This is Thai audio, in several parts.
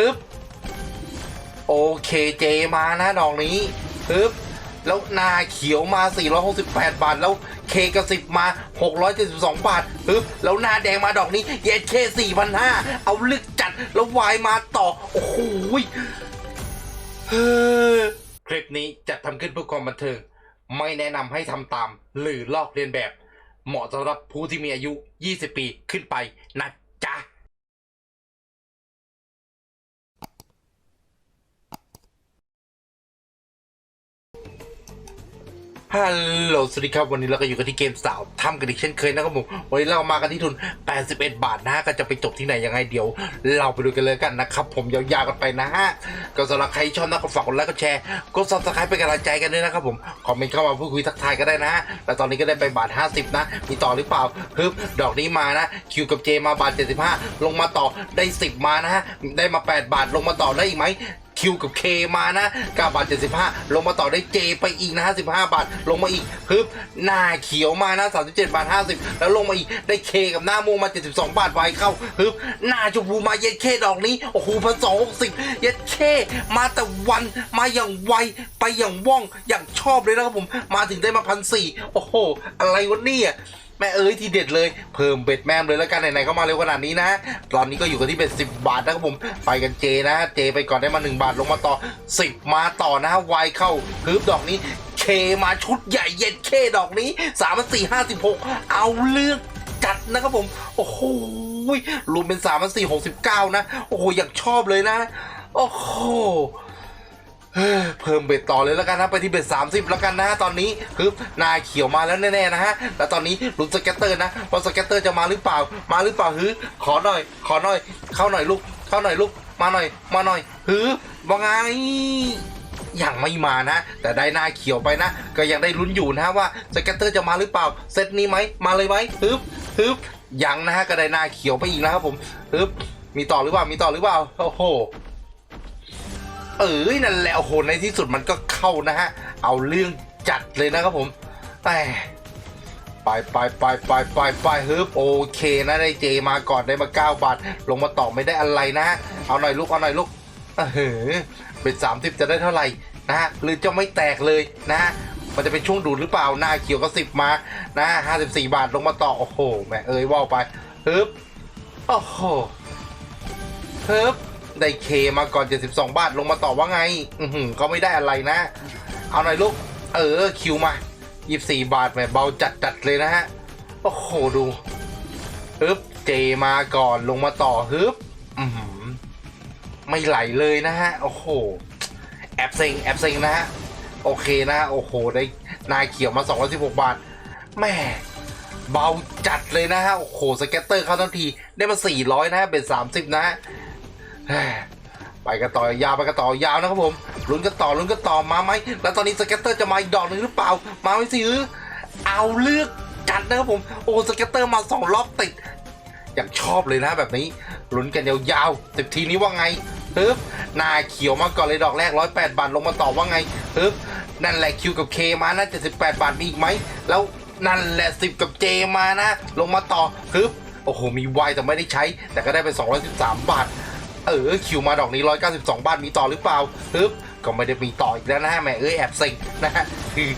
ฮึบโอเคเจมานะดอกนี้ฮึบแล้วนาเขียวมา 468 บาท แล้วเคกระสิบมา 672 บาทฮึบแล้วนาแดงมาดอกนี้เย็ดเค4,500 เอาลึกจัด แล้ววายมาต่อ โอ้โหยเคลิปนี้จัดทำขึ้นเพื่อความบันเทิง ไม่แนะนำให้ทำตาม หรือลอกเลียนแบบ เหมาะสำหรับผู้ที่มีอายุ 20 ปีขึ้นไปนะจ๊ะ ฮัลโหลสวัสดีครับ วันนี้เราก็อยู่กันที่เกมสาวทำกันอีกเช่นเคยนะครับผมวันนี้เรามากันที่ทุน 81 บาทนะก็จะไปจบที่ไหนยังไงเดี๋ยว เราไปดูกันเลยกันนะครับ ผมยาวๆกันไปนะฮะก็สำหรับใครชอบนะก็ฝากกดไลค์กดแชร์กดซับสไครป์เป็นกำลังใจกันด้วยนะครับผมคอมเมนต์เข้ามาพูดคุยทักทายก็ได้นะฮะแล้วตอนนี้ก็ได้ไปบาท 50 นะมีต่อหรือเปล่าฮึบดอกนี้มานะคิวกับเจมาบาท 75 ลงมาต่อได้ 10 มานะฮะได้มา 8 บาทลงมาต่อได้อีกไหม คิวกับเคมานะ9บาท75ลงมาต่อได้เจไปอีกนะ15บาท ลงมาอีกฮึบหน้าเขียวมานะ37บาท50แล้วลงมาอีกได้เคกับหน้าม่วงมา72บาทไวเข้าฮึบหน้าชมพูมาเย็ดเคดอกนี้โอ้โหพันสองหกสิบเย็ดเคมาแต่วันมาอย่างไวไปอย่างว่องอย่างชอบเลยนะครับผมมาถึงได้มาพันสี่โอ้โห อะไรวะเนี่ย แม่เอ้ยทีเด็ดเลยเพิ่มเบ็ดแม่มเลยแล้วกันไหนๆก็มาเร็วขนาดนี้นะตอนนี้ก็อยู่กันที่เบ็ดสิบบาทนะครับผมไปกันเจนะเจไปก่อนได้มาหนึ่งบาทลงมาต่อสิบมาต่อนะวายเข้าฮึบดอกนี้เคมาชุดใหญ่เย็ดเคดอกนี้สามสี่ห้าสิบหกเอาเลือกจัดนะครับผมโอ้โหรวมเป็นสามสี่หกสิบเก้านะ โอ้โหอยากชอบเลยนะ โอ้โห เพิ่มเบ็ดต่อเลยแล้วกันนะไปที่เบ็ด30แล้วกันนะตอนนี้ฮึบนายเขียวมาแล้วแน่ๆนะฮะแล้วตอนนี้ลุ้นสเก็ตเตอร์นะว่าสเก็ตเตอร์จะมาหรือเปล่า มาหรือเปล่าฮึขอหน่อย ขอหน่อย เข้าหน่อยลูกเข้าหน่อยลูกมาหน่อย มาหน่อยฮึว่าไงยังไม่มานะ แต่ได้หนาเขียวไปนะ ก็ยังได้ลุ้นอยู่นะว่าสเก็ตเตอร์จะมาหรือเปล่าเซตนี้ไหมมาเลยไหมฮึบฮึบยังนะฮะก็ได้หนาเขียวไปอีกนะครับผมฮึบมีต่อหรือเปล่ามีต่อหรือเปล่าโอ้โห เอ้ยนั่นแหละโอ้โหในที่สุดมันก็เข้านะฮะ เอาเรื่องจัดเลยนะครับผมแต่ไปไปไปไปไปไปฮึบโอเคนะได้เจมาก่อนได้มา 9 บาท ลงมาต่อไม่ได้อะไรนะฮะเอาหน่อยลูกเอาหน่อยลูกเออเป็นสามสิบจะได้เท่าไหร่นะฮะหรือจะไม่แตกเลยนะฮะมันจะเป็นช่วงดูดหรือเปล่าหน้าเขียวก็สิบมานะห้าสิบสี่บาทลงมาต่อโอ้โหแม่เอ้ยว่าวไปฮึบโอ้โหฮึบ ได้เคมาก่อน 72 บาทลงมาต่อว่าไง อือหือก็ไม่ได้อะไรนะ เอาหน่อยลูก เออคิวมา 24 บาทแหมเบาจัดจัดๆเลยนะฮะ โอ้โหดูฮึบเจมาก่อนลงมาต่อฮึบอือหือไม่ไหลเลยนะฮะ โอ้โห แอบเซ็งแอบเซ็งนะฮะ โอเคนะโอ้โห ได้นายเขียวมา 216 บาทแม่เบาจัดเลยนะฮะ โอ้โห สเก็ตเตอร์เข้าทันที ได้มา 400 นะฮะเป็น30 นะฮะ ไปกันต่อยาวไปกันต่อยาวนะครับผมลุ้นกันต่อลุ้นกันต่อมาไหมแล้วตอนนี้สเก็ตเตอร์จะมาอีกดอกหนึ่งหรือเปล่า มาไม่สิหรือเอาเลือกจัดนะครับผมโอ้สเก็ตเตอร์มาสองรอบติดอยากชอบเลยนะแบบนี้ลุ้นกันยาวๆสิบทีนี้ว่าไงฮึบหนาเขียวมาก่อนเลยดอกแรกร้อยแปดบาทลงมาต่อว่าไงฮึบนั่นแหละคิวกับเคมานะเจ็ดสิบแปดบาทมีอีกไหมแล้วนั่นแหละสิบกับเจมานะ ลงมาต่อฮึบโอ้โหมีไวแต่ไม่ได้ใช้ แต่ก็ได้ไป213บาท เออคิวมาดอกนี้ 192 บาทมีต่อหรือเปล่าฮึบก็ไม่ได้มีต่ออีกแล้วนะฮะแม่เอ้ยแอบเซ็งนะฮะคือ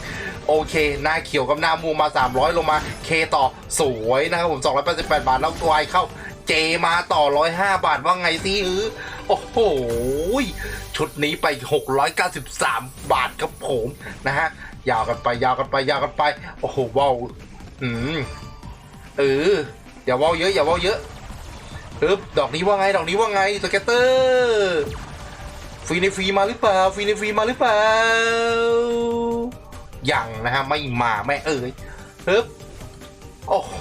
โอเค หน้าเขียวกับหน้ามูมา 300 ลงมาเคต่อสวยนะครับผม 288 บาทแล้วตัวไอเข้าเจมาต่อ 105 บาทว่าไงสิเออโอ้โหชุดนี้ไป 693 บาทครับผมนะฮะยาวกันไปยาวกันไปยาวกันไป โอ้โหว้าวอืมเอออย่าว้าเยอะอย่าว้าเยอะ ปึ๊บดอกนี้ว่าไง ดอกนี้ว่าไงสเก็ตเตอร์ฟรีในฟรีมาหรือเปล่าฟรีในฟรีมาหรือเปล่ายังนะฮะไม่มาแม่เอ้ยปึ๊บโอ้โห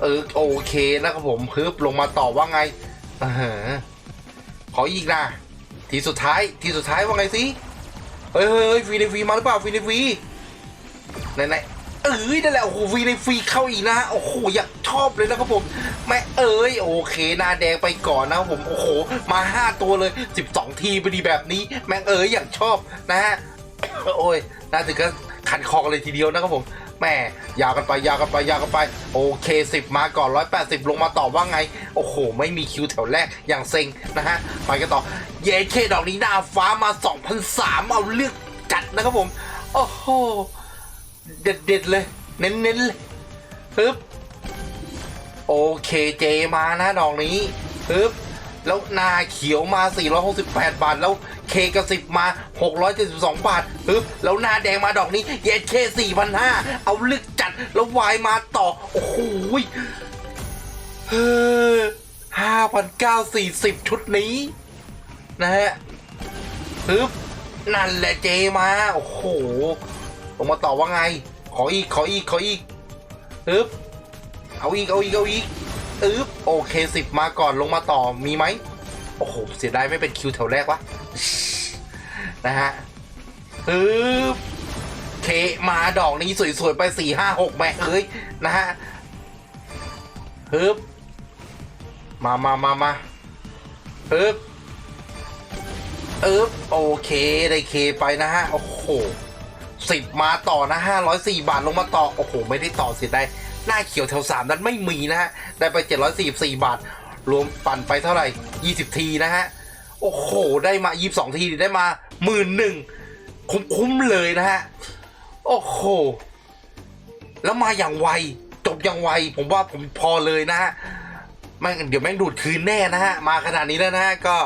เออโอเคนะครับผมปึ๊บลงมาต่อว่าไงอขออีกนะทีสุดท้ายทีสุดท้ายว่าไงสิเฮ้ยเฮ้ยฟรีในฟรีมาหรือเปล่าฟรีในฟรีไหนไหน อ้ยนั่นแหละโอ้โหฟรีในฟรีเข้าอีกนะโอ้โหอยากชอบเลยนะครับผมแม่เอ้ยโอเคนาแดงไปก่อนนะครับผมโอ้โหมา 5 ตัวเลย 12 ทีพอดีแบบนี้ แม่เอ้ยอยากชอบนะฮะโอ้ยน่าถึงก็ขันคอกันเลยทีเดียวนะครับผมแม่ยาวกันไปยาวกันไปยาวกันไป โอเคสิบมาก่อนร้อยแปดสิบลงมาต่อว่าไง โอ้โห ไม่มีคิวแถวแรกอย่างเซ็งนะฮะ ไปกันต่อ เยเคดอกนี้หน้าฟ้ามา 2,003เอาเลือกจัดนะครับผม โอ้โห เด็ดเด็ดๆเลย เน้นเน้นๆเลยฮึบโอเคเจมานะดอกนี้ฮึบแล้วนาเขียวมา 468 บาท แล้วเคกระสิบมา 672 บาทฮึบแล้วนาแดงมาดอกนี้เยเค4,500 เอาลึกจัด แล้ววายมาต่อ โอ้โหยเฮ้อ5,940ชุดนี้ นะฮะฮึบนั่นแหละเจมา โอ้โห ลงมาต่อว่าไง ขออีก ขออีก ขออีกฮึบเอาอีก เอาอีก เอาอีกอึ๊บโอเคสิบมาก่อนลงมาต่อมีไหม โอ้โห เสียดายไม่เป็นคิวแถวแรกวะ นะฮะอึ๊บเคมาดอกนี้สวยๆ ไปสี่ห้าหกแม่เอ้ย นะฮะฮึบมามามามาฮึบอึ๊บโอเค ได้เคไปนะฮะ โอ้โห สิบมาต่อนะห้าร้อยสี่บาทลงมาต่อ โอ้โห ไม่ได้ต่อเสียดายหน้าเขียวแถวสามนั้นไม่มีนะฮะ ได้ไปเจ็ดร้อยสี่สี่บาท รวมปั่นไปเท่าไหร่ยี่สิบทีนะฮะ โอ้โห ได้มายี่สองทีได้มาหมื่นหนึ่งคุ้มๆเลยนะฮะ โอ้โห แล้วมาอย่างไว จบอย่างไว ผมว่าผมพอเลยนะฮะแม่งเดี๋ยวแม่งดูดคืนแน่นะฮะ มาขนาดนี้แล้วนะฮะ ก็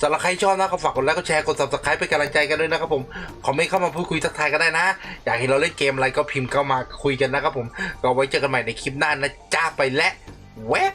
สำหรับใครชอบนะก็ฝากกดไลค์กดแชร์กด subscribe เป็นกำลังใจกันด้วยนะครับผมคอมเมนต์เข้ามาพูดคุยทักทายก็ได้นะ อยากเห็นเราเล่นเกมอะไรก็พิมพ์เข้ามาคุยกันนะครับผมก็ไว้เจอกันใหม่ในคลิปหน้านะจ้าไปและแวะ